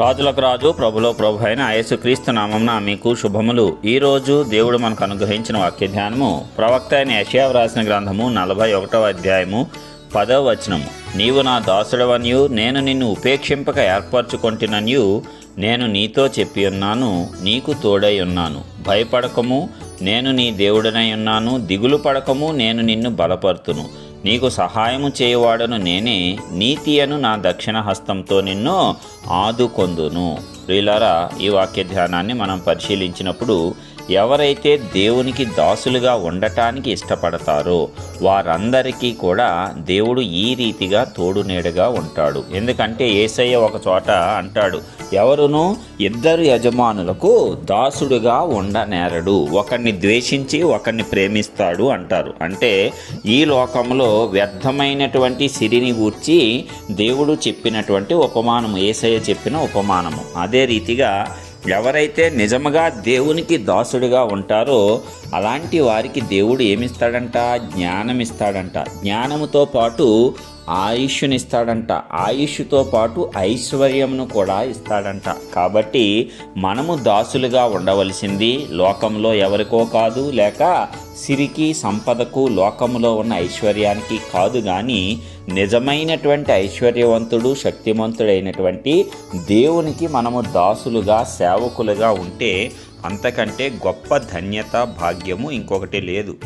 రాజులకు రాజు ప్రభులో ప్రభు అయిన యేసుక్రీస్తు నామంన మీకు శుభములు. ఈరోజు దేవుడు మనకు అనుగ్రహించిన వాక్య ధ్యానము. ప్రవక్త అయిన యషయా వ్రాసిన గ్రంథము నలభై ఒకటవ అధ్యాయము పదవ వచనము. నీవు నా దాసుడవనియు నేను నిన్ను ఉపేక్షింపక ఏర్పరచుకొంటిననియు నేను నీతో చెప్పి ఉన్నాను నీకు తోడై ఉన్నాను. భయపడకము నేను నీ దేవుడనై ఉన్నాను దిగులు పడకము నేను నిన్ను బలపరుతును. నీకు సహాయము చేయవాడను నేనే నీతి అను నా దక్షిణ హస్తంతో నిన్ను ఆదుకొందును. ప్రియులారా ఈ వాక్య ధ్యానాన్ని మనం పరిశీలించినప్పుడు ఎవరైతే దేవునికి దాసులుగా ఉండటానికి ఇష్టపడతారో వారందరికీ కూడా దేవుడు ఈ రీతిగా తోడు నీడగా ఉంటాడు. ఎందుకంటే ఏసయ్య ఒక చోట అంటాడు ఎవరును ఇద్దరు యజమానులకు దాసుడుగా ఉండనేరడు. ఒకరిని ద్వేషించి ఒకరిని ప్రేమిస్తాడు అంటారు. అంటే ఈ లోకంలో వ్యర్థమైనటువంటి సిరిని గూర్చి దేవుడు చెప్పినటువంటి ఉపమానము ఏసయ్య చెప్పిన ఉపమానము. అదే రీతిగా ఎవరైతే నిజముగా దేవునికి దాసుడిగా ఉంటారో అలాంటి వారికి దేవుడు ఏమిస్తాడంట? జ్ఞానం ఇస్తాడంట జ్ఞానముతో పాటు ఆయుష్నిస్తాడంట. ఆయుష్తో పాటు ఐశ్వర్యమును కూడా ఇస్తాడంట. కాబట్టి మనము దాసులుగా ఉండవలసింది లోకంలో ఎవరికో కాదు లేక సిరికి సంపదకు లోకంలో ఉన్న ఐశ్వర్యానికి కాదు కానీ నిజమైనటువంటి ఐశ్వర్యవంతుడు శక్తిమంతుడైనటువంటి దేవునికి మనము దాసులుగా సేవకులుగా ఉంటే అంతకంటే గొప్ప ధన్యత భాగ్యము ఇంకొకటి లేదు.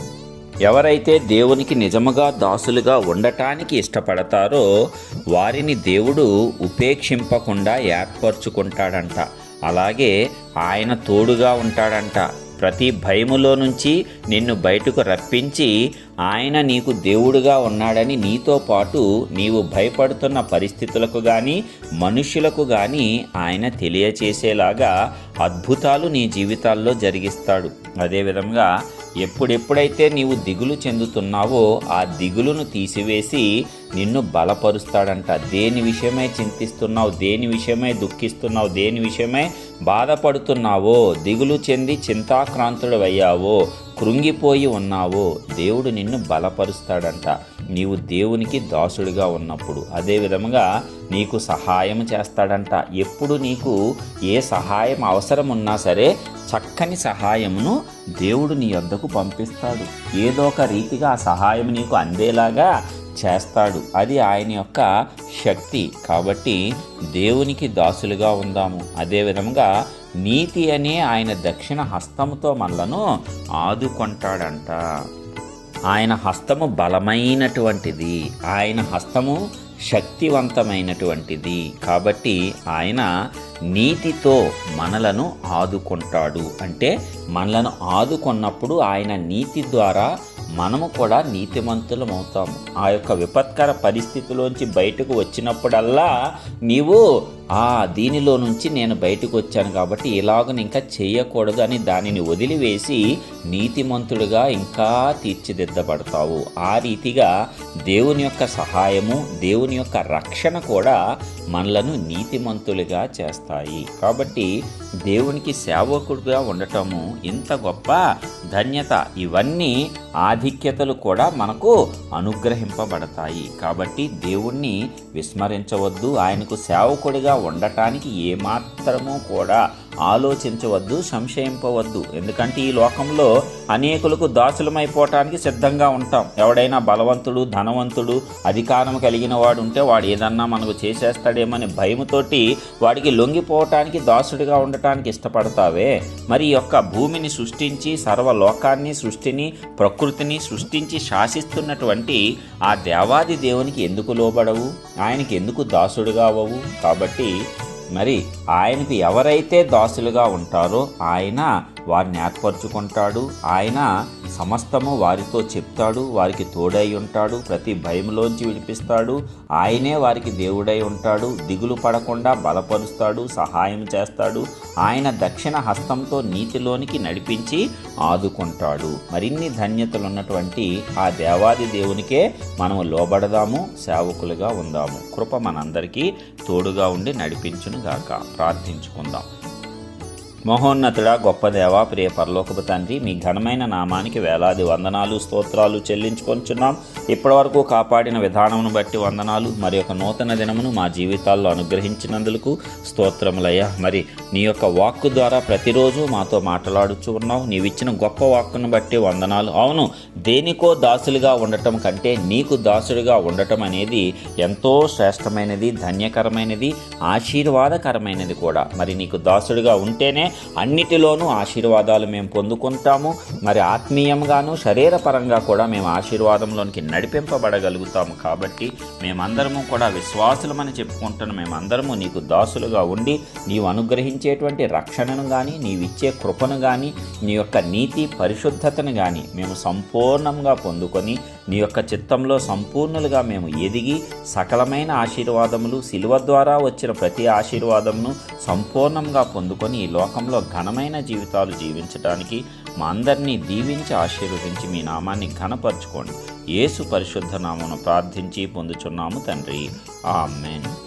ఎవరైతే దేవునికి నిజముగా దాసులుగా ఉండటానికి ఇష్టపడతారో వారిని దేవుడు ఉపేక్షింపకుండా ఏర్పరచుకుంటాడంట. అలాగే ఆయన తోడుగా ఉంటాడంట. ప్రతి భయములో నుంచి నిన్ను బయటకు రప్పించి ఆయన నీకు దేవుడుగా ఉన్నాడని నీతో పాటు నీవు భయపడుతున్న పరిస్థితులకు కానీ మనుషులకు కానీ ఆయన తెలియచేసేలాగా అద్భుతాలు నీ జీవితాల్లో జరిగిస్తాడు. అదేవిధంగా ఎప్పుడెప్పుడైతే నీవు దిగులు చెందుతున్నావో ఆ దిగులును తీసివేసి నిన్ను బలపరుస్తాడంట. దేని విషయమై చింతిస్తున్నావు? దేని విషయమై దుఃఖిస్తున్నావు? దేని విషయమై బాధపడుతున్నావో? దిగులు చెంది చింతాక్రాంతుడు అయ్యావో కృంగిపోయి ఉన్నావో దేవుడు నిన్ను బలపరుస్తాడంట. నీవు దేవునికి దాసుడిగా ఉన్నప్పుడు అదే విధముగా నీకు సహాయం చేస్తాడంట. ఎప్పుడు నీకు ఏ సహాయం అవసరం ఉన్నా సరే చక్కని సహాయమును దేవుడు నీ వద్దకు పంపిస్తాడు. ఏదో ఒక రీతిగా ఆ సహాయం నీకు అందేలాగా చేస్తాడు. అది ఆయన యొక్క శక్తి. కాబట్టి దేవునికి దాసులుగా ఉందాము. అదేవిధంగా నీతి అనే ఆయన దక్షిణ హస్తముతో మనలను ఆదుకుంటాడంట. ఆయన హస్తము బలమైనటువంటిది. ఆయన హస్తము శక్తివంతమైనటువంటిది. కాబట్టి ఆయన నీతితో మనలను ఆదుకుంటాడు. అంటే మనలను ఆదుకున్నప్పుడు ఆయన నీతి ద్వారా మనము కూడా నీతిమంతులం అవుతాము. ఆ యొక్క విపత్కర పరిస్థితిలోంచి బయటకు వచ్చినప్పుడల్లా నీవు ఆ దీనిలో నుంచి నేను బయటకు వచ్చాను కాబట్టి ఇలాగను ఇంకా చేయకూడదు అని దానిని వదిలివేసి నీతిమంతుడుగా ఇంకా తీర్చిదిద్దబడతావు. ఆ రీతిగా దేవుని యొక్క సహాయము దేవుని యొక్క రక్షణ కూడా మనలను నీతిమంతులుగా చేస్తాయి. కాబట్టి దేవునికి సేవకుడుగా ఉండటము ఇంత గొప్ప ధన్యత. ఇవన్నీ ఆధిక్యతలు కూడా మనకు అనుగ్రహింపబడతాయి. కాబట్టి దేవుణ్ణి విస్మరించవద్దు. ఆయనకు సేవకుడిగా ఉండటానికి ఏమాత్రము కూడా ఆలోచించవద్దు సంశయింపవద్దు. ఎందుకంటే ఈ లోకంలో అనేకులకు దాసులమైపోవటానికి సిద్ధంగా ఉంటాం. ఎవడైనా బలవంతుడు ధనవంతుడు అధికారం కలిగిన వాడు ఉంటే వాడు ఏదన్నా మనకు చేసేస్తాడేమని భయముతోటి వాడికి లొంగిపోవటానికి దాసుడిగా ఉండటానికి ఇష్టపడతావే? మరి యొక్క భూమిని సృష్టించి సర్వలోకాన్ని సృష్టిని ప్రకృతిని సృష్టించి శాసిస్తున్నటువంటి ఆ దేవాది దేవునికి ఎందుకు లోబడవు? ఆయనకి ఎందుకు దాసుడుగా అవ్వవు? కాబట్టి మరి ఆయనకు ఎవరైతే దాసులుగా ఉంటారో ఆయన వారిని ఏర్పరచుకుంటాడు. ఆయన సమస్తము వారితో చెప్తాడు. వారికి తోడై ఉంటాడు. ప్రతి భయంలోంచి విడిపిస్తాడు. ఆయనే వారికి దేవుడై ఉంటాడు. దిగులు పడకుండా బలపరుస్తాడు. సహాయం చేస్తాడు. ఆయన దక్షిణ హస్తంతో నీతిలోనికి నడిపించి ఆదుకుంటాడు. మరిన్ని ధన్యతలు ఉన్నటువంటి ఆ దేవాది దేవునికే మనము లోబడదాము. సేవకులుగా ఉందాము. కృప మనందరికీ తోడుగా ఉండి నడిపించును గాక ప్రార్థించుకుందాం. మహోన్నతుడ గొప్ప దేవా ప్రియ పరలోకపు తండ్రి మీ ఘనమైన నామానికి వేలాది వందనాలు స్తోత్రాలు చెల్లించుకొంచున్నాం. ఇప్పటివరకు కాపాడిన విధానమును బట్టి వందనాలు మరి యొక్క నూతన దినమును మా జీవితాల్లో అనుగ్రహించినందుకు స్తోత్రములయ్యా. మరి నీ యొక్క వాక్కు ద్వారా ప్రతిరోజు మాతో మాట్లాడుచు ఉన్నావు. నీవిచ్చిన గొప్ప వాక్కును బట్టి వందనాలు. అవును దేనికో దాసులుగా ఉండటం కంటే నీకు దాసుడిగా ఉండటం అనేది ఎంతో శ్రేష్టమైనది ధన్యకరమైనది ఆశీర్వాదకరమైనది కూడా. మరి నీకు దాసుడిగా ఉంటేనే అన్నిటిలోనూ ఆశీర్వాదాలు మేము పొందుకుంటాము. మరి ఆత్మీయంగాను శరీరపరంగా కూడా మేము ఆశీర్వాదంలోనికి నడిపింపబడగలుగుతాము. కాబట్టి మేమందరము కూడా విశ్వాసులమని చెప్పుకుంటున్న మేమందరము నీకు దాసులుగా ఉండి నీవు అనుగ్రహించేటువంటి రక్షణను కానీ నీవిచ్చే కృపను కానీ నీ యొక్క నీతి పరిశుద్ధతను కానీ మేము సంపూర్ణంగా పొందుకొని నీ యొక్క చిత్తంలో సంపూర్ణులుగా మేము ఎదిగి సకలమైన ఆశీర్వాదములు శిలువ ద్వారా వచ్చిన ప్రతి ఆశీర్వాదమును సంపూర్ణంగా పొందుకొని ఈ లోకంలో ఘనమైన జీవితాలు జీవించడానికి మా అందరినీ దీవించి ఆశీర్వదించి మీ నామాన్ని ఘనపరచుకోండి. యేసు పరిశుద్ధ నామను ప్రార్థించి పొందుచున్నాము తండ్రి. ఆమెన్.